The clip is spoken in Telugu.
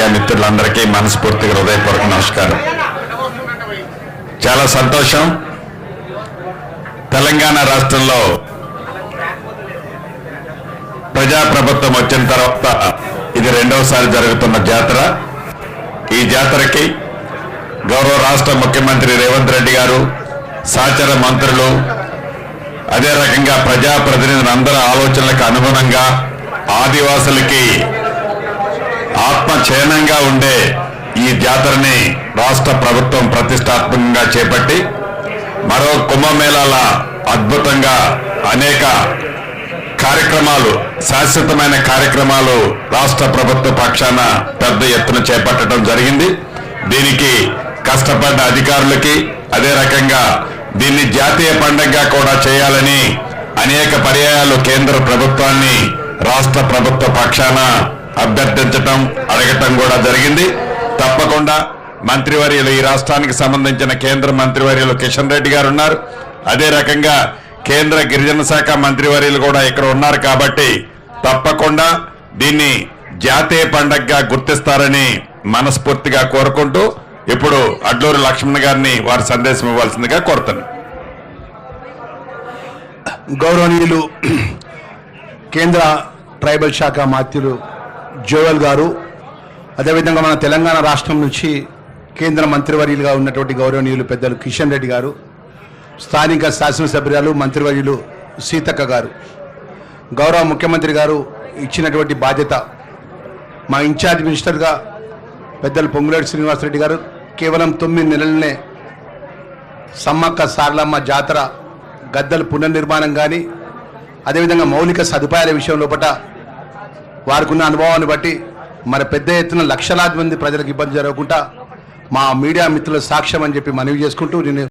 మీడియా మిత్రులందరికీ మనస్ఫూర్తిగా హృదయపూర్వక నమస్కారం. చాలా సంతోషం. తెలంగాణ రాష్ట్రంలో ప్రజాప్రభుత్వం వచ్చిన తర్వాత ఇది రెండవసారి జరుగుతున్న జాతర. ఈ జాతరకి గౌరవ రాష్ట్ర ముఖ్యమంత్రి రేవంత్ రెడ్డి గారు సహచర మంత్రులు అదే రకంగా ప్రజాప్రతినిధులందరూ ఆలోచనలకు అనుగుణంగా ఆదివాసులకి ఆత్మచయనంగా ఉండే ఈ జాతరని రాష్ట్ర ప్రభుత్వం ప్రతిష్టాత్మకంగా చేపట్టి మరో కుంభమేళాల అద్భుతంగా అనేక కార్యక్రమాలు శాశ్వతమైన కార్యక్రమాలు రాష్ట్ర ప్రభుత్వ పక్షాన పెద్ద ఎత్తున చేపట్టడం జరిగింది. దీనికి కష్టపడ్డ అధికారులకి అదే రకంగా దీన్ని జాతీయ పండుగగా కూడా చేయాలని అనేక పర్యాయాలు కేంద్ర ప్రభుత్వాన్ని రాష్ట్ర ప్రభుత్వ పక్షాన అభ్యర్థించటం అడగటం కూడా జరిగింది. తప్పకుండా మంత్రివర్యులు ఈ రాష్ట్రానికి సంబంధించిన కేంద్ర మంత్రివర్యులు కిషన్ రెడ్డి గారు ఉన్నారు. అదే రకంగా కేంద్ర గిరిజన శాఖ మంత్రివర్యులు కూడా ఇక్కడ ఉన్నారు కాబట్టి తప్పకుండా దీన్ని జాతీయ పండగగా గుర్తిస్తారని మనస్ఫూర్తిగా కోరుకుంటూ ఇప్పుడు అడ్లూరు లక్ష్మణ్ గారిని వారి సందేశం ఇవ్వాల్సిందిగా కోరుతాను గౌరవనీయులు కేంద్ర ట్రైబల్ శాఖ మాత్యులు జోయల్ గారు. అదేవిధంగా మన తెలంగాణ రాష్ట్రం నుంచి కేంద్ర మంత్రివర్యులుగా ఉన్నటువంటి గౌరవనీయులు పెద్దలు కిషన్ రెడ్డి గారు స్థానిక శాసనసభ్యురాలు మంత్రివర్యులు సీతక్క గారు. గౌరవ ముఖ్యమంత్రి గారు ఇచ్చినటువంటి బాధ్యత మా ఇన్ఛార్జ్ మినిస్టర్గా పెద్దలు పొంగులేటి శ్రీనివాసరెడ్డి గారు. కేవలం తొమ్మిది నెలలనే సమ్మక్క సారలమ్మ జాతర గద్దలు పునర్నిర్మాణం కానీ అదేవిధంగా మౌలిక సదుపాయాల విషయం లోపల వారికి ఉన్న అనుభవాన్ని బట్టి మరి పెద్ద ఎత్తున లక్షలాది మంది ప్రజలకు ఇబ్బంది జరగకుండా మా మీడియా మిత్రుల సాక్ష్యం అని చెప్పి మనవి చేసుకుంటూ నేను